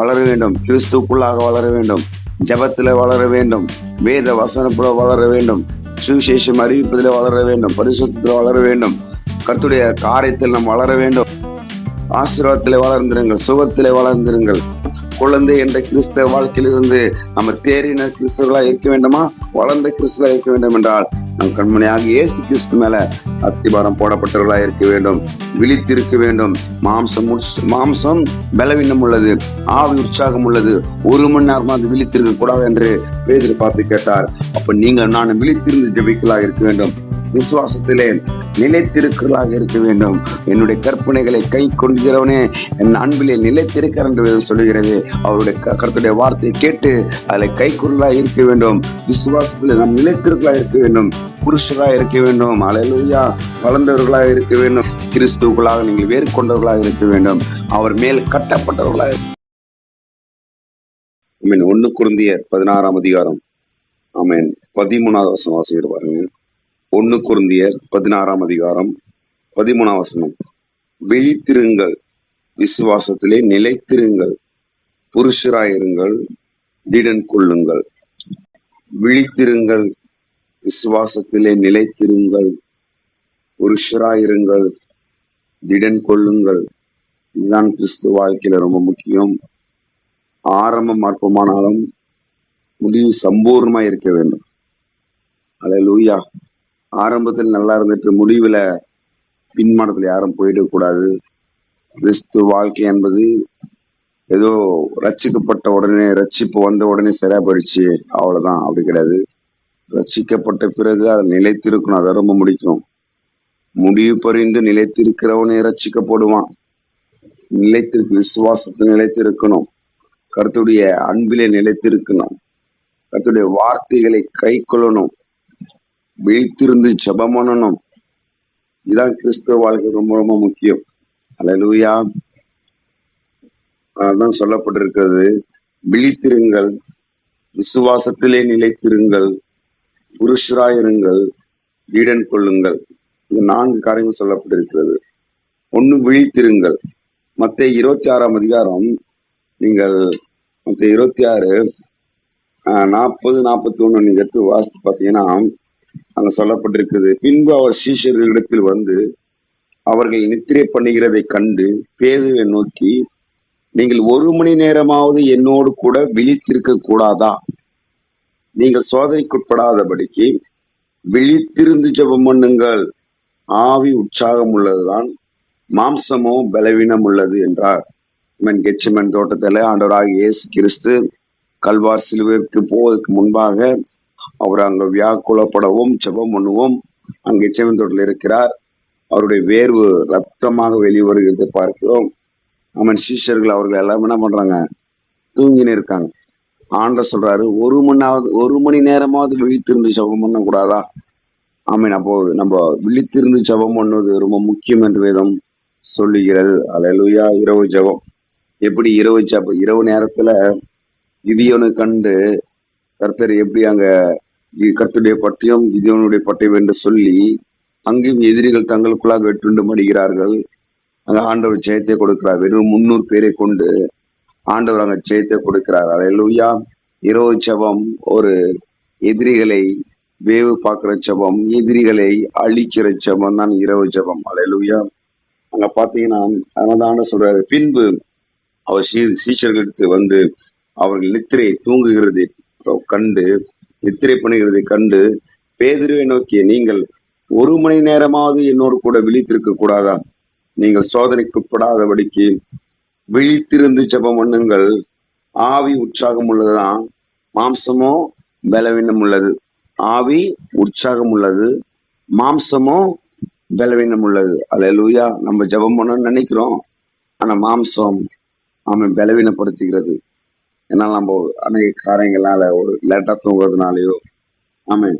வளர வேண்டும். கிறிஸ்துக்குள்ளாக வளர வேண்டும். ஜபத்தில் வளர வேண்டும். வேத வசனப்புல வளர வேண்டும். சுவிசேஷம் அறிவிப்பதில் வளர வேண்டும். பரிசுத்தில் வளர வேண்டும். கருத்துடைய காரியத்தில் நாம் வளர வேண்டும். ஆசீர்வாதத்தில் வளர்ந்திருங்கள். சுகத்தில் வளர்ந்திருங்கள். குழந்தை என்ற கிறிஸ்தவ வாழ்க்கையிலிருந்து நம்ம தேறின கிறிஸ்தவர்களா இருக்க வேண்டுமா? வளர்ந்த கிறிஸ்தவர்களா இருக்க வேண்டும் என்றால் நம் கண்மணியாக இயேசு கிறிஸ்து மேல அஸ்திபாரம் போடப்பட்டவர்களா இருக்க வேண்டும். விழித்திருக்க வேண்டும். மாம்சம் மாம்சம் பலவீனம் உள்ளது. ஆவி உற்சாகம் உள்ளது. ஒரு மணி நேரமா அது விழித்திருக்க கூடாது என்று பேதர் பார்த்து கேட்டார். அப்ப நீங்கள் நான் விழித்திருந்து ஜெபிக்கலாக இருக்க வேண்டும். விசுவாசத்திலே நிலைத்திருக்கிறதாக இருக்க வேண்டும். என்னுடைய கற்பனைகளை கை கொண்டுகிறவனே என் அன்பிலே நிலைத்திருக்கிறார் என்று சொல்கிறது சொல்லுகிறது. அவருடைய கருத்துடைய வார்த்தையை கேட்டு அதில் கை இருக்க வேண்டும். விசுவாசத்தில் நாம் நிலைத்திருக்கலாக இருக்க வேண்டும். புருஷராக இருக்க வேண்டும். அலையிலுயா வளர்ந்தவர்களாக இருக்க வேண்டும். கிறிஸ்துவர்களாக நீங்கள் வேறு கொண்டவர்களாக இருக்க வேண்டும். அவர் மேல் கட்டப்பட்டவர்களாக ஒன்னு குருந்தியர் பதினாறாம் அதிகாரம். ஆமேன். பதிமூணாவது வசனம் வாசிக்கிற ஒன்று குருந்தியர் பதினாறாம் அதிகாரம் பதிமூணாம் வசனம். விழித்திருங்கள். விசுவாசத்திலே நிலைத்திருங்கள். புருஷராயிருங்கள். திடன் கொள்ளுங்கள். விழித்திருங்கள். விசுவாசத்திலே நிலைத்திருங்கள். புருஷராயிருங்கள். திடன் கொள்ளுங்கள். இதுதான் கிறிஸ்துவ வாழ்க்கையில ரொம்ப முக்கியம். ஆரம்பம் அற்பமானாலும் முடிவு சம்பூர்ணமா இருக்க வேண்டும். அல்லேலூயா ஆரம்பத்தில் நல்லா இருந்துட்டு முடிவில் பின்மானத்துல யாரும் போயிடக்கூடாது கிறிஸ்து வாழ்க்கை என்பது ஏதோ ரட்சிக்கப்பட்ட உடனே ரட்சிப்பு வந்த உடனே சரியா போயிடுச்சு. அவ்வளோதான் அப்படி கிடையாது. ரச்சிக்கப்பட்ட பிறகு அதை நிலைத்திருக்கணும் அதை ரொம்ப முடிக்கணும். முடிவு பறிந்து நிலைத்திருக்கிறவனே ரச்சிக்கப்படுவான் நிலைத்திருக்கு விசுவாசத்தில் நிலைத்திருக்கணும். கருத்துடைய அன்பிலே நிலைத்திருக்கணும். கருத்துடைய வார்த்தைகளை கை கொள்ளணும். விழித்திருந்து ஜபம் பண்ணணும். இதான் கிறிஸ்துவ வாழ்க்கை ரொம்ப ரொம்ப முக்கியம். அலலூயா அதான் சொல்லப்பட்டிருக்கிறது. விழித்திருங்கள். விசுவாசத்திலே நிலைத்திருங்கள். புருஷராயிருங்கள் ஈடன் கொள்ளுங்கள். இது நான்கு காரியங்கள் சொல்லப்பட்டிருக்கிறது. ஒண்ணு விழித்திருங்கள். மற்ற இருபத்தி ஆறாம் அதிகாரம். நீங்கள் மத்த இருபத்தி ஆறு நாற்பது நாற்பத்தி ஒன்று நீங்கள் எடுத்து வாசித்து பார்த்தீங்கன்னா அங்க சொல்லப்பட்டிருக்குது. பின்பு அவர் சீஷர்களிடத்தில் வந்து அவர்கள் நித்திரை பண்ணுகிறதை கண்டு பேதுவை நோக்கி நீங்கள் ஒரு மணி நேரமாவது என்னோடு கூட விழித்திருக்க கூடாதா? நீங்கள் சோதனைக்குட்படாதபடிக்கு விழித்திருந்து ஜபம் பண்ணுங்கள். ஆவி உற்சாகம் உள்ளதுதான் மாம்சமோ பலவீனம் உள்ளது என்றார். மென் கெச்சமன் தோட்டத்தில் ஆண்டவராக இயேசு கிறிஸ்து கல்வார் சிலுவைக்கு போவதற்கு முன்பாக அவர் அங்க வியாக்குலப்படவும் செபம் பண்ணவும். அங்கே எச்சமன் இருக்கிறார். அவருடைய வேர்வு ரத்தமாக வெளிவருகிறது பார்க்கிறோம். அவன் சீஷர்கள் அவர்கள் எல்லாம் என்ன பண்றாங்க? தூங்கின்னு இருக்காங்க. ஆண்ட சொல்றாரு ஒரு மணாவது ஒரு மணி நேரமாவது விழித்திருந்து ஜெபம் பண்ணக்கூடாதா? ஆமீன். அப்போ நம்ம விழித்திருந்து ஜெபம் பண்ணுவது ரொம்ப முக்கியம் என்று வேதம் சொல்லுகிறது. அலையலுயா இரவு ஜெபம். எப்படி இரவு ஜபம் இரவு நேரத்துல கிதியோனை கண்டு கர்த்தர் எப்படி அங்க கத்துடைய பட்டயம் இதனுடைய பட்டயம் என்று சொல்லி அங்கேயும் எதிரிகள் தங்களுக்குள்ளாக வெட்டுண்டு மடிகிறார்கள். அந்த ஆண்டவர் ஜெயத்தை கொடுக்கிறார். வெறும் முன்னூறு பேரை கொண்டு ஆண்டவர் அங்க ஜெயத்தை கொடுக்கிறார். அலையலூயா. இரவு ஜெபம். ஒரு எதிரிகளை வேவு பார்க்கிற ஜெபம் எதிரிகளை அழிக்கிற ஜெபம் தான் இரவு ஜெபம். அலையலுயா. அங்க பாத்தீங்கன்னா அதனால சொல்றாரு. பின்பு அவர் சீ சீச்சர்களுக்கு வந்து அவர்கள் நித்திரை தூங்குகிறதை கண்டு நித்திரை பண்ணுகிறதை கண்டு பேதிருவை நோக்கி நீங்கள் ஒரு மணி நேரமாவது என்னோடு கூட விழித்திருக்க கூடாதா? நீங்கள் சோதனைக்குட்படாதபடிக்கு விழித்திருந்து ஜெபம் பண்ணுங்கள். ஆவி உற்சாகம் உள்ளதுதான் மாம்சமோ பலவீனம் உள்ளது ஆவி உற்சாகம் உள்ளது மாம்சமோ பலவீனம் உள்ளது அல்லேலூயா நம்ம ஜெபம் பண்ணணும்னு நினைக்கிறோம். ஆனா மாம்சம் அவன் பலவீனப்படுத்துகிறது. என்னால் நம்ம அநேக காரியங்களால ஒரு லெட்டர் தூங்குறதுனாலயோ ஆமென்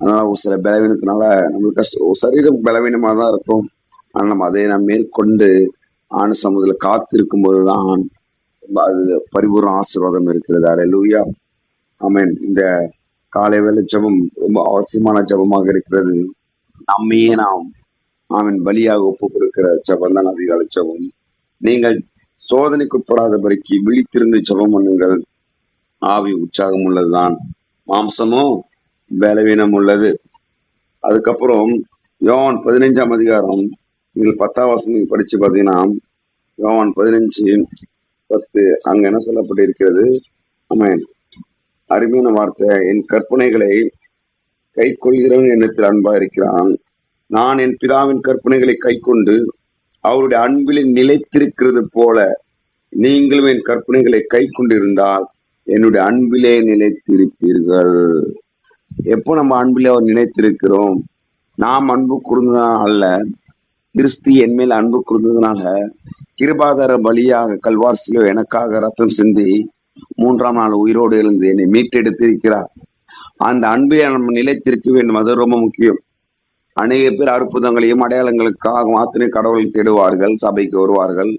அதனால ஒரு சில பலவீனத்தினால நம்மளுக்கு கஷ்டம் சரீரம் பலவீனமாக தான் இருக்கும். ஆனால் நம்ம அதை நம்ம மேற்கொண்டு ஆண் சமூகத்தில் காத்திருக்கும் போது தான் அது பரிபூர்ண ஆசீர்வாதம் இருக்கிறது. ஆரெலூயா ஆமீன் இந்த காலை வேலை ஜபம் ரொம்ப அவசியமான ஜெபமாக இருக்கிறது. நம்மையே நாம் ஆமீன் பலியாக ஒப்பு கொடுக்கிற ஜெபம் தான் அதிகாலை ஜபம். நீங்கள் சோதனைக்குட்படாதபடிக்கு விழித்திருந்து ஜபம் பண்ணுங்கள். ஆவி உற்சாகம் உள்ளதுதான். மாம்சமும் பலவீனம் உள்ளது. அதுக்கப்புறம் யோவான் பதினைஞ்சாம் அதிகாரம் நீங்கள் பத்தாம் வருஷம் படித்து பார்த்தீங்கன்னா யோவான் பதினஞ்சு பத்து அங்கே என்ன சொல்லப்பட்டிருக்கிறது? அமேன் அருமையான வார்த்தை. என் கற்பனைகளை கை கொள்கிறவன் எண்ணத்தில் அன்பா இருக்கிறான் நான் என் பிதாவின் கற்பனைகளை கை கொண்டு அவருடைய அன்பில் நிலைத்திருக்கிறது போல நீங்களும் என் கற்பனைகளை கை கொண்டிருந்தால் என்னுடைய அன்பிலே நிலைத்திருப்பீர்கள். எப்போ நம்ம அன்பிலே அவர் நினைத்திருக்கிறோம்? நாம் அன்பு கூர்ந்ததனால் அல்ல கிறிஸ்து என் மேல் அன்பு கூர்ந்ததுனால கிருபாதார பலியாக கல்வார்சிலோ எனக்காக ரத்தம் சிந்தி மூன்றாம் நாள் உயிரோடு எழுந்து என்னை மீட்டெடுத்திருக்கிறார். அந்த அன்பை நம்ம நிலைத்திருக்க வேண்டும் அது ரொம்ப முக்கியம். அநேக பேர் அற்புதங்களையும் அடையாளங்களுக்காக மாத்திரை கடவுளை தேடுவார்கள் சபைக்கு வருவார்கள்.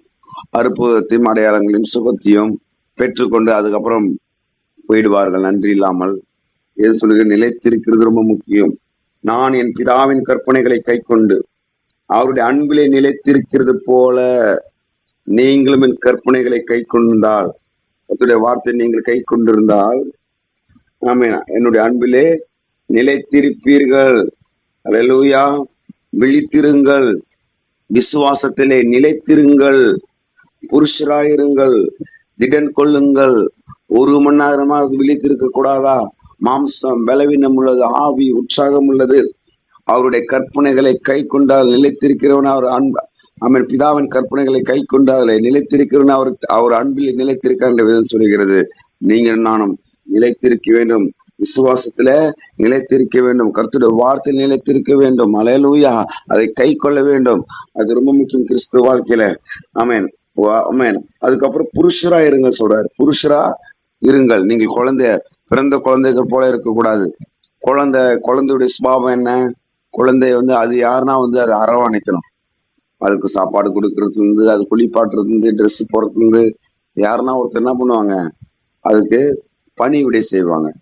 அற்புதத்தையும் அடையாளங்களையும் சுகத்தையும் பெற்றுக்கொண்டு அதுக்கப்புறம் போயிடுவார்கள் நன்றி இல்லாமல். எது சொல்லுகிற நிலைத்திருக்கிறது ரொம்ப முக்கியம். நான் என் பிதாவின் கற்பனைகளை கைக்கொண்டு அவருடைய அன்பிலே நிலைத்திருக்கிறது போல நீங்களும் என் கற்பனைகளை கை கொண்டிருந்தால் கர்த்தருடைய வார்த்தை நீங்கள் கை கொண்டிருந்தால் ஆமென். என்னுடைய அன்பிலே நிலைத்திருப்பீர்கள். அலலூயா விழித்திருங்கள். விசுவாசத்திலே நிலைத்திருங்கள். புருஷராயிருங்கள். திடன் கொள்ளுங்கள். ஒரு மணி நேரமா விழித்திருக்க கூடாதா? மாம்சம் பலவீனம் உள்ளது ஆவி உற்சாகம் உள்ளது. அவருடைய கற்பனைகளை கை கொண்டால் நிலைத்திருக்கிறவன் அவர் அன்பு அவன் பிதாவின் கற்பனைகளை கை கொண்டால் நிலைத்திருக்கிறவன் அவர் அவர் அன்பில் நிலைத்திருக்கிறான் என்ற விதம் சொல்கிறது. நீங்கள் நானும் நிலைத்திருக்க வேண்டும். விசுவாசத்துல நிலைத்திருக்க வேண்டும். கருத்துடைய வார்த்தையில் நிலைத்திருக்க வேண்டும். அலையலூயா அதை கை கொள்ள வேண்டும். அது ரொம்ப முக்கியம் கிறிஸ்துவ வாழ்க்கையில. ஆமேன் வா- அதுக்கப்புறம் புருஷரா இருங்க சொல்றாரு. புருஷரா இருங்கள். நீங்கள் குழந்தைய பிறந்த குழந்தைகள் போல இருக்கக்கூடாது. குழந்தை குழந்தையுடைய சுபாவம் என்ன? குழந்தைய வந்து அது யாருன்னா வந்து அதை அரவணைக்கணும். அதுக்கு சாப்பாடு கொடுக்கறது இருந்து அது குளிப்பாட்டுறது இருந்து ட்ரெஸ் போடுறது இருந்து யாருன்னா ஒருத்தர் என்ன பண்ணுவாங்க? அதுக்கு பணி விடை செய்வாங்க.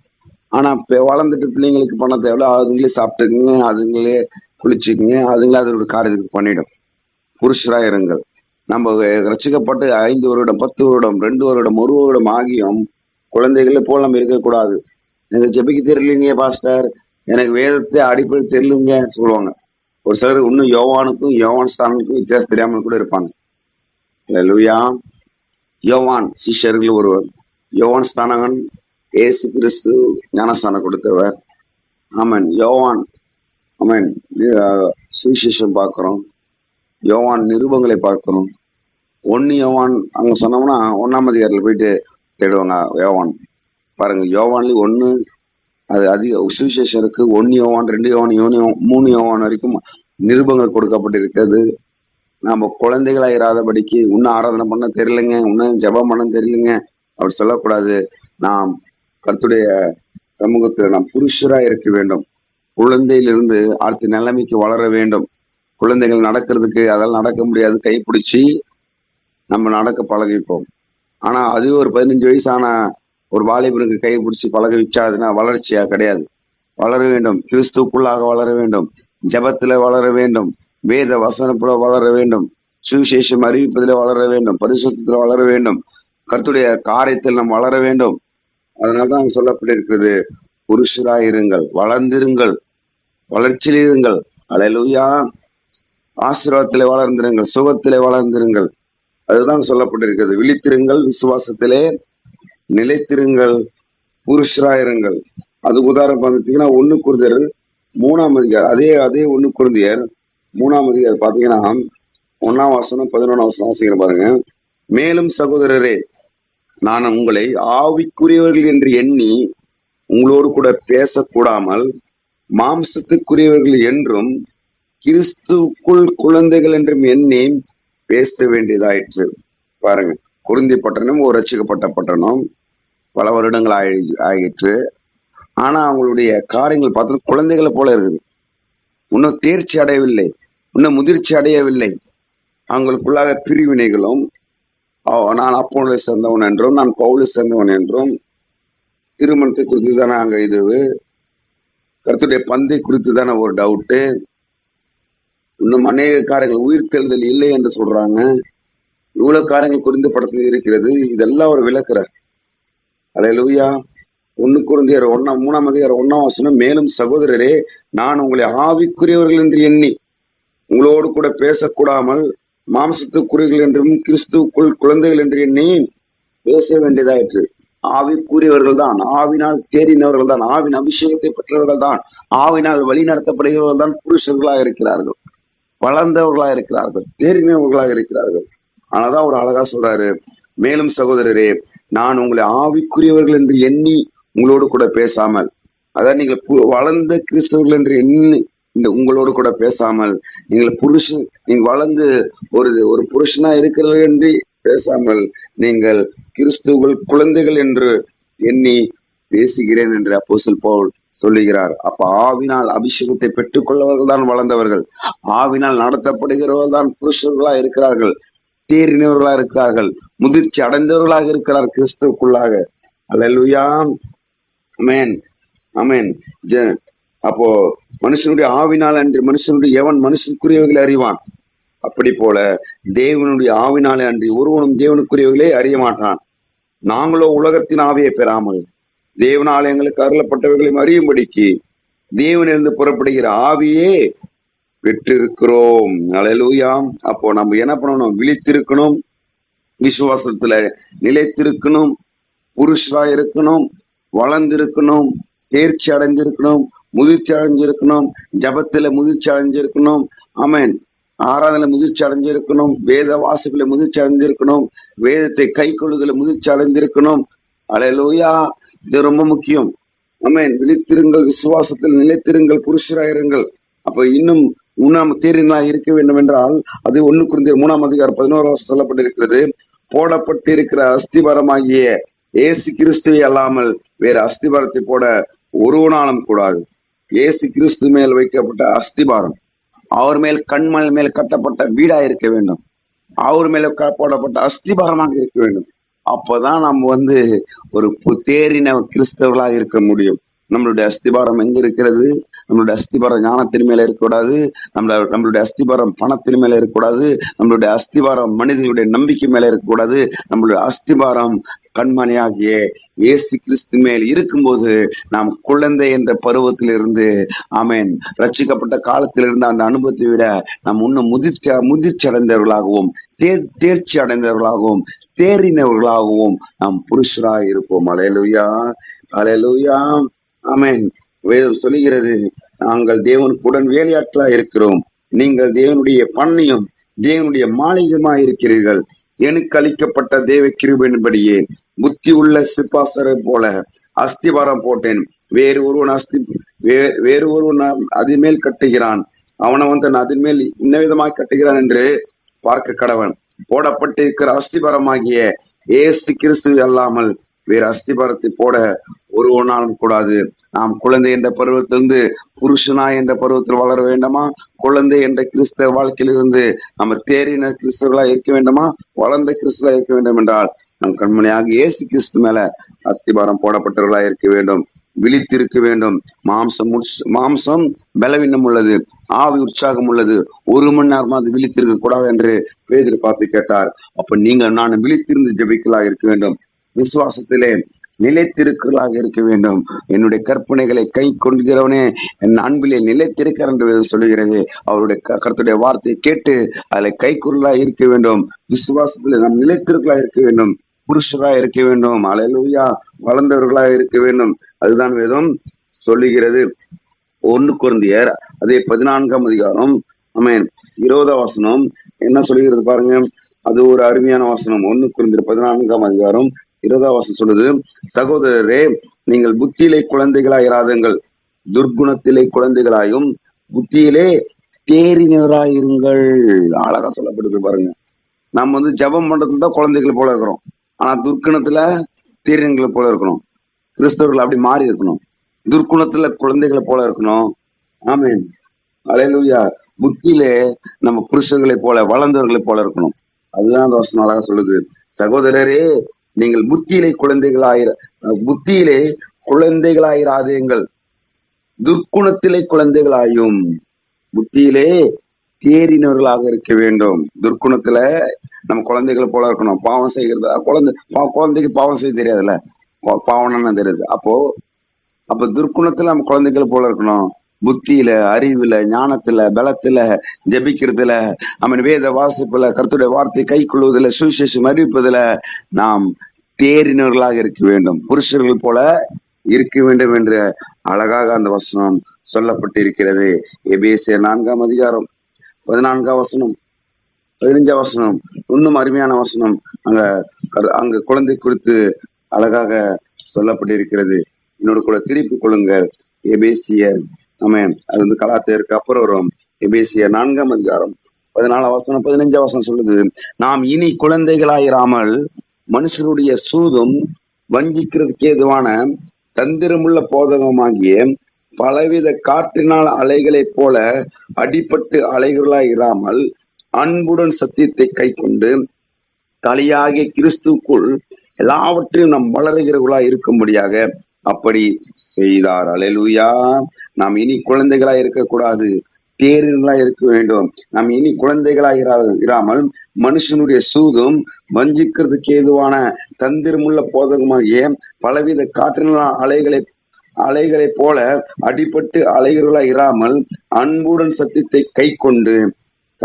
ஆனால் இப்போ வளர்ந்துட்டு பிள்ளைங்களுக்கு பண்ண தேவையில்ல. அதுங்களே சாப்பிட்டுக்குங்க அதுங்களே குளிச்சுக்குங்க அதுங்களே அதோட காரியத்துக்கு பண்ணிடும். புருஷராக இருங்கள். நம்ம ரசிக்கப்பட்டு ஐந்து வருடம் பத்து வருடம் ரெண்டு வருடம் ஒரு வருடம் ஆகியும் குழந்தைகளை போல் நம்ம இருக்கக்கூடாது. எனக்கு ஜெபிக்க தெரியலீங்க பாஸ்டர். எனக்கு வேதத்தை அடிப்படை தெரியலுங்க சொல்லுவாங்க. ஒரு சிலர் இன்னும் யோவானுக்கும் யோவான் ஸ்தானுக்கும் வித்தியாசம் தெரியாமல் கூட இருப்பாங்க. லூயா யோவான் சிஷ்யர்கள் ஒருவர். யோவான் ஸ்தானகன் இயேசு கிறிஸ்து ஞானஸ்தானம் கொடுத்தவர். ஆமன். யோவான். ஆமன். சுவிசேஷம் பார்க்குறோம். யோவான் நிருபங்களை பார்க்குறோம். ஒன்று யோவான் அங்கே சொன்னோம்னா ஒன்றாம் அதிகாரில் போயிட்டு தேடுவாங்க யோவான். பாருங்கள் யோவான்லேயும் ஒன்று அது அதிக சுவிசேஷம் இருக்குது ஒன்று யோவான் ரெண்டு யோவான் யோனு மூணு யோவான் வரைக்கும் நிருபங்கள் கொடுக்கப்பட்டிருக்கிறது. நாம் குழந்தைகளாக இராதபடிக்கு இன்னும் ஆராதனை பண்ண தெரியலைங்க இன்னும் ஜெபம் பண்ண தெரியலைங்க அப்படி சொல்லக்கூடாது. நாம் கருத்துடைய சமூகத்தில் நாம் புருஷராக இருக்க வேண்டும். குழந்தையிலிருந்து அடுத்த நிலைமைக்கு வளர வேண்டும். குழந்தைகள் நடக்கிறதுக்கு அதெல்லாம் நடக்க முடியாது. கைப்பிடிச்சி நம்ம நடக்க பழகிப்போம். ஆனால் அதுவே ஒரு பதினஞ்சு வயசான ஒரு வாலிபனுக்கு கை பிடிச்சி பழக வச்சாதுன்னா வளர்ச்சியா? கிடையாது. வளர வேண்டும். கிறிஸ்துக்குள்ளாக வளர வேண்டும். ஜபத்தில் வளர வேண்டும். வேத வசனத்துல வளர வேண்டும். சுவிசேஷம் அறிவிப்பதில் வளர வேண்டும். பரிசுத்தில் வளர வேண்டும். கருத்துடைய காரியத்தில் நாம் வளர வேண்டும். அதனால்தான் சொல்லப்பட்டிருக்கிறது புருஷராயிருங்கள் வளர்ந்திருங்கள் வளர்ச்சியில் இருங்கள் அலையலூயா ஆசீர்வாதத்திலே வளர்ந்திருங்கள் சுகத்திலே வளர்ந்திருங்கள். அதுதான் சொல்லப்பட்டிருக்கிறது. விழித்திருங்கள் விசுவாசத்திலே நிலைத்திருங்கள் புருஷராயிருங்கள். அது உதாரணம் பார்த்தீங்கன்னா ஒண்ணு குருந்தர் மூணாம் அதிகார் அதே அதே ஒண்ணு குருந்தியர் மூணாம் அதிகார் பாத்தீங்கன்னா ஒன்னாம் வாசனம் பதினொன்றாம் வாசனம் வாசிக்கிற பாருங்க. மேலும் சகோதரரே நான் உங்களை ஆவிக்குரியவர்கள் என்று எண்ணி உங்களோடு கூட பேசக்கூடாமல் மாம்சத்துக்குரியவர்கள் என்றும் கிறிஸ்துக்குள் குழந்தைகள் என்றும் எண்ணி பேச வேண்டியதாயிற்று. பாருங்க குருந்தி பட்டணம் ஒரு ரசிக்கப்பட்ட பட்டணம். பல வருடங்கள் ஆயி ஆகிற்று ஆனால் அவங்களுடைய காரியங்கள் பார்த்தா குழந்தைகளை போல இருக்குது. இன்னும் தேர்ச்சி அடையவில்லை. இன்னும் முதிர்ச்சி அடையவில்லை. அவங்களுக்குள்ளாக பிரிவினைகளும் நான் அப்போலை சேர்ந்தவன் என்றும் நான் பவுலை சேர்ந்தவன் என்றும் திருமணத்தை குறித்து தானே அங்கே இது? கருத்துடைய பந்தை குறித்து தானே ஒரு டவுட்டு இன்னும் அநேக காரியங்கள் உயிர் தெழுதல் இல்லை என்று சொல்றாங்க. இவ்வளவு காரியங்கள் குறிந்த படத்தில் இருக்கிறது. இதெல்லாம் அவர் விளக்குறார். அலையலூயா. ஒன்னு குருந்தியர் ஒன்னாம் மூணாம் அதிகாரம் ஒன்னாம் வசனம் மேலும் சகோதரரே நான் உங்களை ஆவிக்குரியவர்கள் என்று எண்ணி உங்களோடு கூட பேசக்கூடாமல் மாம்சத்துக்குரியர்கள் என்றும் கிறிஸ்துவுக்குள் குழந்தைகள் என்று எண்ணி பேச வேண்டியதாயிற்று. ஆவிக்குரியவர்கள் தான் ஆவினால் தேறினவர்கள் தான் ஆவின் அபிஷேகத்தை பெற்றவர்கள் தான் ஆவினால் வழி நடத்தப்படுகிறவர்கள் தான் புருஷர்களாக இருக்கிறார்கள். வளர்ந்தவர்களாக இருக்கிறார்கள் தேறினவர்களாக இருக்கிறார்கள். ஆனாதான் ஒரு அழகா சொல்றாரு மேலும் சகோதரரே நான் உங்களை ஆவிக்குரியவர்கள் என்று எண்ணி உங்களோடு கூட பேசாமல் அதான் நீங்கள் பு- வளர்ந்த கிறிஸ்தவர்கள் என்று எண்ணி இந்த உங்களோடு கூட பேசாமல் நீங்கள் புருஷன் நீங்கள் வளர்ந்து ஒரு ஒரு புருஷனா இருக்கிறீர்கள் என்று பேசாமல் நீங்கள் கிறிஸ்துவுகள் குழந்தைகள் என்று எண்ணி பேசுகிறேன் என்று அப்போசல் பவுல் சொல்லுகிறார். அப்ப ஆவினால் அபிஷேகத்தை பெற்றுக்கொள்ளவர்கள் தான் வளர்ந்தவர்கள். ஆவினால் நடத்தப்படுகிறவர்கள் தான் புருஷர்களா இருக்கிறார்கள். தேறினவர்களா இருக்கிறார்கள். முதிர்ச்சி அடைந்தவர்களாக இருக்கிறார் கிறிஸ்துவுக்குள்ளாக அல்லேலூயா அமேன் அமேன் ஜ- அப்போ மனுஷனுடைய ஆவினால் அன்று மனுஷனுடைய எவன் மனுஷனுக்குரியவர்களை அறிவான்? அப்படி போல தேவனுடைய ஆவினாலே அன்றி ஒருவனும் தேவனுக்குரியவர்களே அறிய மாட்டான். நாங்களோ உலகத்தின் ஆவியை பெறாமல் தேவனால் எங்களுக்கு அருளப்பட்டவர்களையும் அறியும்படிக்கு தேவனிலிருந்து புறப்படுகிற ஆவியே பெற்றிருக்கிறோம். அலையலூயாம் அப்போ நம்ம என்ன பண்ணணும்? விழித்திருக்கணும். விசுவாசத்துல நிலைத்திருக்கணும். புருஷரா இருக்கணும் வளர்ந்திருக்கணும். தேர்ச்சி அடைந்திருக்கணும். முதிர்ச்சி அடைஞ்சிருக்கணும் ஜபத்துல முதிர்ச்சி அடைஞ்சிருக்கணும் ஆமேன். ஆராதனை முதிர்ச்சி அடைஞ்சிருக்கணும் வேத வாசிப்புல முதிர்ச்சி அடைஞ்சிருக்கணும் வேதத்தை கை கொள்ளுதல முதிர்ச்சி அடைஞ்சிருக்கணும் அலையலோயா. இது ரொம்ப முக்கியம். ஆமேன். விழித்திருங்கள் விசுவாசத்தில் நிலைத்திருங்கள் புருஷராயிருங்கள் அப்ப இன்னும் மூணாம் தேறினா இருக்க வேண்டும் என்றால் அது ஒண்ணு குறிந்த மூணாம் அதிகாரம் பதினோரு வருஷம் சொல்லப்பட்டிருக்கிறது. போடப்பட்டிருக்கிற அஸ்திபரமாகிய இயேசு கிறிஸ்துவை அல்லாமல் வேற அஸ்திபரத்தை போட ஒருவனாலும் கூடாது. இயேசு கிறிஸ்து மேல் வைக்கப்பட்ட அஸ்திபாரம். அவர் மேல் கண்மல் மேல் கட்டப்பட்ட வீடா இருக்க வேண்டும். அவர் மேல போடப்பட்ட அஸ்திபாரமாக இருக்க வேண்டும். அப்போதான் நம்ம வந்து ஒரு தேறின கிறிஸ்தவர்களாக இருக்க முடியும். நம்மளுடைய அஸ்திபாரம் எங்க இருக்கிறது? நம்மளுடைய அஸ்திபாரம் ஞானத்தின் மேல இருக்கக்கூடாது. நம்மள நம்மளுடைய அஸ்திபாரம் பணத்தின் மேல இருக்கக்கூடாது. நம்மளுடைய அஸ்திபாரம் மனிதனுடைய நம்பிக்கை மேல இருக்கக்கூடாது. நம்மளுடைய அஸ்திபாரம் கண்மணியாகிய இயேசு கிறிஸ்து மேல் இருக்கும்போது நாம் குழந்தை என்ற பருவத்திலிருந்து ஆமேன் ரட்சிக்கப்பட்ட காலத்திலிருந்து அந்த அனுபவத்தை விட நாம் இன்னும் முதிர்ச்சி முதிர்ச்சி அடைந்தவர்களாகவும் தேர் தேர்ச்சி அடைந்தவர்களாகவும் தேறினவர்களாகவும் நாம் புருஷராக இருப்போம். அலையலுயா அலையலுயா ஆமேன் வேதம் சொல்லுகிறது நாங்கள் தேவனுக்குடன் வேலையாட்களா இருக்கிறோம். நீங்கள் தேவனுடைய பண்ணையும் தேவனுடைய மாளிகமா இருக்கிறீர்கள். எனக்கு அளிக்கப்பட்ட தேவ கிருபின்படியே புத்தி உள்ள சிப்பாசரை போல அஸ்திவாரம் போட்டேன். வேறு ஒருவன் அஸ்தி வே- வேறு ஒருவன் அது மேல் கட்டுகிறான். அவனை வந்து அதன் மேல் இன்னவிதமாய் கட்டுகிறான் என்று பார்க்க கடவன். போடப்பட்டிருக்கிற அஸ்திபாரமாகிய ஏசு கிறிஸ்து அல்லாமல் வேறு அஸ்திபாரத்தை போட ஒருவனாலும் கூடாது. நாம் குழந்தை என்ற பருவத்திலிருந்து புருஷனா என்ற பருவத்தில் வளர வேண்டாமா? குழந்தை என்ற கிறிஸ்தவ வாழ்க்கையிலிருந்து நம்ம தேறின கிறிஸ்தவர்களா இருக்க வேண்டுமா? வளர்ந்த கிறிஸ்துவா இருக்க வேண்டும் என்றால் நம் கண்மணியாக இயேசு கிறிஸ்து மேல அஸ்திபாரம் போடப்பட்டவர்களா இருக்க வேண்டும். விழித்திருக்க வேண்டும். மாம்சம் மாம்சம் பலவீனம் உள்ளது. ஆவி உற்சாகம் உள்ளது. ஒரு மணி நேரமா அது விழித்திருக்க கூடாது என்று பேதர் பார்த்து கேட்டார். அப்ப நீங்கள் நான் விழித்திருந்து ஜபிக்கலா இருக்க வேண்டும். விசுவாசத்திலே நிலைத்திருக்கலாக இருக்க வேண்டும். என்னுடைய கற்பனைகளை கை கொண்டுகிறவனே என் அன்பிலே நிலைத்திருக்கிறார் என்று சொல்லுகிறது. அவருடைய க- வார்த்தையை கேட்டு அதில் கைக்குறலாக இருக்க வேண்டும். விசுவாசத்திலே நாம் நிலைத்திருக்கலாக இருக்க வேண்டும். புருஷராக இருக்க வேண்டும். அலையலூயா வளர்ந்தவர்களாக இருக்க வேண்டும். அதுதான் வேதம் சொல்லுகிறது. ஒன்று குருந்தியர் அதே பதினான்காம் அதிகாரம். ஆமென். இருபதாம் வசனம். என்ன சொல்லுகிறது பாருங்க. அது ஒரு அருமையான வசனம். ஒன்று குருந்தியர் பதினான்காம் அதிகாரம். இருபதாவாசம் சொல்லுது சகோதரரே நீங்கள் புத்தியிலே குழந்தைகளாய் இராதுங்கள் துர்க்குணத்திலே குழந்தைகளாயும் புத்தியிலே தேறினராயிருங்கள். அழகா சொல்லப்படுது பாருங்க. நம்ம வந்து ஜெபம் பண்றதுல தான் குழந்தைகள் போல இருக்கிறோம். ஆனா துர்க்குணத்துல தேறினங்களை போல இருக்கணும். கிறிஸ்தவர்கள் அப்படி மாறி இருக்கணும். துர்க்குணத்துல குழந்தைகளை போல இருக்கணும். ஆமென். அலையலூயா புத்தியிலே நம்ம புருஷர்களை போல வளர்ந்தவர்களை போல இருக்கணும். அதுதான் அந்த வசனம் அழகா சொல்லுது. சகோதரரே நீங்கள் புத்தியிலே குழந்தைகளாயிர புத்தியிலே குழந்தைகளாயிராதேங்கள் துர்க்குணத்திலே குழந்தைகளாயும். புத்தியிலே தேறினவர்களாக இருக்க வேண்டும். துர்க்குணத்துல நம்ம குழந்தைகளை போல இருக்கணும். பாவம் செய்கிறது? குழந்தை பா- குழந்தைக்கு பாவம் செய்ய தெரியாதுல்ல? பா- பாவம்னா தெரியுது? அப்போ அப்ப துர்க்குணத்துல நம்ம குழந்தைகள் போல இருக்கணும். புத்தியில அறிவுல ஞானத்துல பலத்துல ஜபிக்கிறதுல அவன் வேத வாசிப்புல கருத்துடைய வார்த்தை கை கொள்வதில் சுவிசேஷம் அறிவிப்பதுல நாம் தேறினவர்களாக இருக்க வேண்டும். புருஷர்கள் போல இருக்க வேண்டும் என்று அழகாக அந்த வசனம் சொல்லப்பட்டிருக்கிறது. எபேசியர் நான்காம் அதிகாரம் பதினான்காம் வசனம் பதினஞ்சாம் வசனம் இன்னும் அருமையான வசனம் அங்க அங்க குழந்தை குறித்து அழகாக சொல்லப்பட்டிருக்கிறது. என்னோட கூட திருப்பி கொள்ளுங்கள் எபேசியர் நம்ம அது வந்து கலாச்சாரத்துக்கு அப்புறம் வரும். எபேசியர் நான்காம் அதிகாரம் பதினாலாம் வசனம் பதினஞ்சாம் வசனம் சொல்லுது நாம் இனி குழந்தைகளாயிராமல் மனுஷருடைய சூதும் வஞ்சிக்கிறதுக்கு ஏதுவான தந்திரமுள்ள போதகமாகிய பலவித காற்றினால் அலைகளைப் போல அடிபட்டு அலைகளாய் இராமல் அன்புடன் சத்தியத்தை கைக்கொண்டு தலையாகிய கிறிஸ்துக்குள் எல்லாவற்றையும் நாம் வளருகிறவர்களாய் இருக்கும்படியாக அப்படி செய்தார். அலையலூயா நாம் இனி குழந்தைகளா இருக்கக்கூடாது. தேரிகளா இருக்க வேண்டும். நாம் இனி குழந்தைகளா இரா- இராமல் மனுஷனுடைய சூதும் வஞ்சிக்கிறதுக்கு ஏதுவான தந்திரமுள்ள போதகமாகிய பலவித காற்றினால் அலைகளை அலைகளைப் போல அடிபட்டு அலைகிறவர்களா இராமல் அன்புடன் சத்தியத்தை கை கொண்டு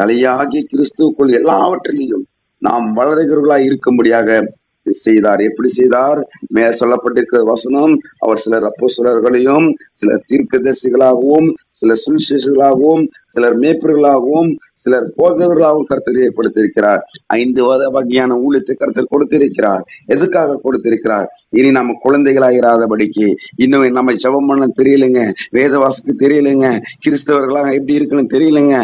தலையாகி கிறிஸ்துவுக்குள் எல்லாவற்றிலையும் நாம் வளர்கிறவர்களாய் இருக்கும்படியாக செய்தார். எப்படி செய்தார்? மேல சொல்லப்பட்டிருக்கிற வசனம் அவர் சிலர் அப்போஸ்தலர்களையும் சிலர் தீர்க்கதரிசிகளாகவும் சிலர் சுவிசேஷர்களாகவும் சிலர் மேய்ப்பர்களாகவும் சிலர் போதவர்களாகவும் கருத்தர் ஏற்படுத்தியிருக்கிறார் ஐந்து வத வகையான ஊழியத்தை கருத்தர் கொடுத்திருக்கிறார். எதுக்காக கொடுத்திருக்கிறார்? இனி நம்ம குழந்தைகளாயிராதபடிக்கு இன்னும் நம்ம ஜபம் பண்ண தெரியலைங்க வேதவாசிக்கு தெரியலைங்க கிறிஸ்தவர்களாக எப்படி இருக்குன்னு தெரியலைங்க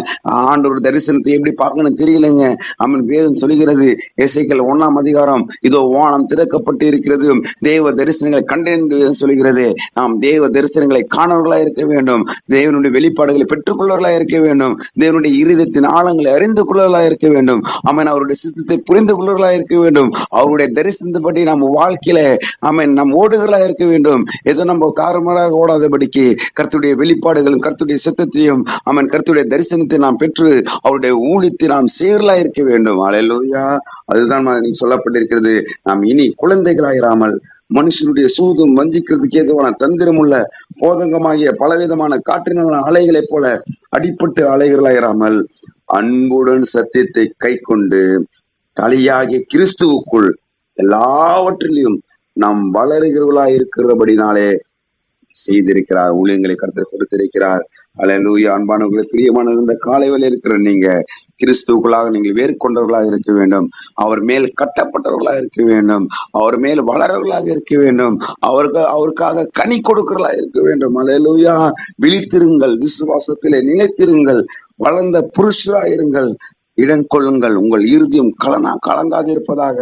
ஆண்டோட தரிசனத்தை எப்படி பார்க்கணும்னு தெரியலைங்க. அவன் வேதம் சொல்கிறது இசைக்கள் ஒண்ணாம் அதிகாரம் இதோ வானம் திறக்கப்பட்டு இருக்கிறது தேவ தரிசனங்களை கண்டேன் சொல்கிறது. நாம் தேவ தரிசனங்களை காணவர்களாக இருக்க வேண்டும். தேவனுடைய வெளிப்பாடுகளை பெற்றுக்கொள்ளவர்களாக இருக்க வேண்டும். தேவனுடைய இருதயத்தின் ஆழங்களை அறிந்து கொள்ளவர்களாக இருக்க வேண்டும். அவன் அவருடைய சித்தத்தை புரிந்து கொள்ளவர்களாக இருக்க வேண்டும். அவருடைய தரிசனப்படி நம்ம வாழ்க்கையில அவன் நம் ஓடுகளாக இருக்க வேண்டும். ஏதோ நம்ம காரமராக ஓடாதபடிக்கு கருத்துடைய வெளிப்பாடுகளும் கருத்துடைய சித்தத்தையும் அவன் கருத்துடைய தரிசனத்தை நாம் பெற்று அவருடைய ஊழியத்தை நாம் சேர்லா இருக்க வேண்டும். அலையலூயா அதுதான் சொல்லப்பட்டிருக்கிறது. நாம் இனி குழந்தைகளாயிராமல் மனுஷனுடைய சூதும் வஞ்சிக்கிறதுக்கு ஏதுவான தந்திரமுள்ள போதங்கமாகிய பலவிதமான காற்றினான அலைகளைப் போல அடிப்பட்டு அலைகளாயிராமல் அன்புடன் சத்தியத்தை கை கொண்டு தலையாகிய கிறிஸ்துவுக்குள் எல்லாவற்றிலும் நாம் வளருகிறவர்களாய் இருக்கிறபடினாலே செய்திருக்கிறார் ஊழியங்களை கருத்தில் கொடுத்திருக்கிறார். அல்லேலூயா அன்பானவர்களுக்கு பிரியமான இருந்த காலை வேளையில் இருக்கிற நீங்க கிறிஸ்துவுக்குள்ளாக நீங்கள் வேர்கொண்டவர்களாக இருக்க வேண்டும். அவர் மேல் கட்டப்பட்டவர்களாக இருக்க வேண்டும். அவர் மேல் வளரவர்களாக இருக்க வேண்டும். அவருக்கு அவருக்காக கனி கொடுக்கிறவர்களாக இருக்க வேண்டும். அலையலூயா விழித்திருங்கள் விசுவாசத்திலே நிலைத்திருங்கள். வளர்ந்த புருஷராயிருங்கள் இடம் கொள்ளுங்கள். உங்கள் இறுதியும் கலனா கலங்காது இருப்பதாக.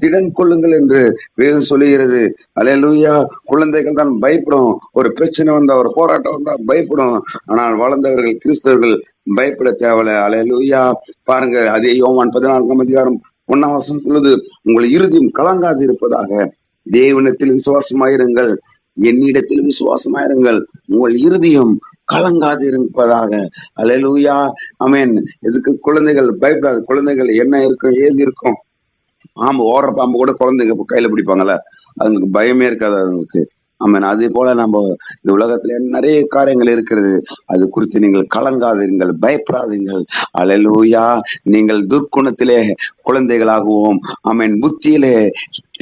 திடன் கொள்ளுங்கள் என்று வேதம் சொல்லுகிறது. அலையலூயா குழந்தைகள் தான் பயப்படும். ஒரு பிரச்சனை வந்தா ஒரு போராட்டம் வந்தா பயப்படும். ஆனால் வளர்ந்தவர்கள் கிறிஸ்தவர்கள் பயப்பட தேவையில்ல. அலையலூயா பாருங்க அதே யோமான் பதினான்காம் அதிகாரம் ஒன்னாம் வசனம் சொல்லுது உங்கள் இறுதியும் கலங்காது இருப்பதாக. தேவனத்தில் விசுவாசமாயிருங்கள். என்னிடத்தில் விசுவாசமாயிருங்கள். உங்கள் இறுதியும் கலங்காது இருப்பதாக அலையலூயா அமேன் இதுக்கு குழந்தைகள் பயப்படாது குழந்தைகள் என்ன இருக்கும் ஏது இருக்கும்? பாம்பு ஓடுற பாம்பு கூட குழந்தைங்க கையில பிடிப்பாங்கல்ல? அதுங்களுக்கு பயமே இருக்காது அதுங்களுக்கு. ஆமாம் அதே போல நம்ம இந்த உலகத்துல நிறைய காரியங்கள் இருக்கிறது. அது குறித்து நீங்கள் கலங்காதீர்கள் பயப்படாதீர்கள். அலலூயா நீங்கள் துர்க்குணத்திலே குழந்தைகளாகவும். ஆமீன். புத்தியிலே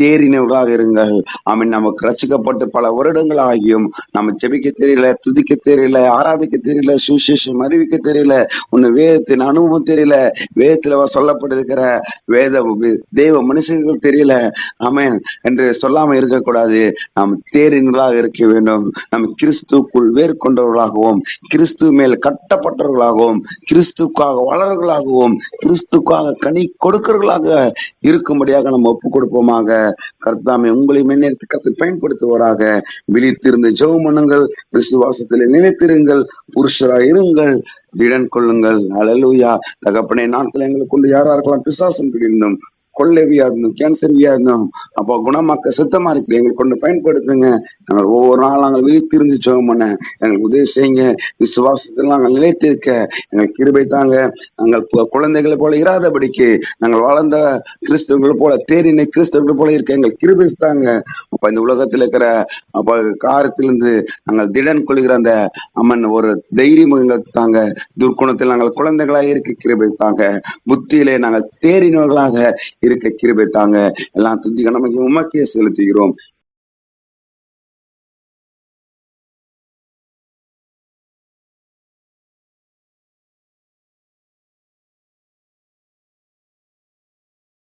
தேறினவர்களாக இருங்கள். ஆமீன். நமக்கு ரசிக்கப்பட்டு பல வருடங்கள் ஆகியும் நம்ம ஜெபிக்க தெரியல துதிக்க தெரியல ஆராதிக்க தெரியல சுசேஷம் அறிவிக்க தெரியல உன்னை வேதத்தின் அனுபவம் தெரியல வேதத்துல சொல்லப்பட்டிருக்கிற வேத தேவ மனுஷர்கள் தெரியல. ஆமென். என்று சொல்லாம இருக்கக்கூடாது. நாம் தேரின்களாக இருக்க வேண்டும். நம்ம கிறிஸ்துக்குள் வேர் கொண்டவர்களாகவும் கிறிஸ்து மேல் கட்டப்பட்டவர்களாகவும். கிறிஸ்துக்காக வளர்களாகவும் கிறிஸ்துக்காக கனி கொடுக்க கொடுக்கிறவர்களாக இருக்கும்படியாக நம்ம ஒப்பு கொடுப்போமாக. கர்த்தாமே உங்களை முன்னேற்றி கருத்தை பயன்படுத்துவோராக. விழித்திருந்த ஜெபம் விசுவாசத்தில் நிலைத்திருங்கள். புருஷராக இருங்கள். திடன் கொள்ளுங்கள். அலலூயா தகப்பனே நாட்கள் எங்களுக்கு கொண்டு யாரா இருக்கலாம் பிசாசம் பிடிந்தும் கொள்ளை இருந்தோம் கேன்சர் இருந்தோம் அப்போ குணமாக்க சுத்தமா இருக்கு எங்களுக்கு கொண்டு பயன்படுத்துங்க. நாங்கள் ஒவ்வொரு நாள் நாங்கள் விழித்திருந்து ஜெபம் பண்ண. எங்களுக்கு உதவி செய்யுங்க. விசுவாசத்தில் நாங்கள் நிலைத்திருக்க. எங்களுக்கு கிருபை தாங்க. நாங்கள் குழந்தைகளை போல இராதபடிக்கு நாங்கள் வளர்ந்த கிறிஸ்தவர்களை போல தேரினை கிறிஸ்தவர்கள் போல இருக்க எங்கள் கிருபை தாங்க. அப்போ இந்த உலகத்தில் இருக்கிற அப்போ காரத்திலிருந்து நாங்கள் திடன் கொள்கிற அந்த அம்மன் ஒரு தைரியம் எங்களுக்கு தாங்க. துர்க்குணத்தில் நாங்கள் குழந்தைகளாக இருக்க கிருபை தாங்க. புத்தியிலே நாங்கள் தேறினவர்களாக இருக்க கிருபை தாங்க. எல்லாம் துதி நமக்கு உமக்கே செலுத்துகிறோம்.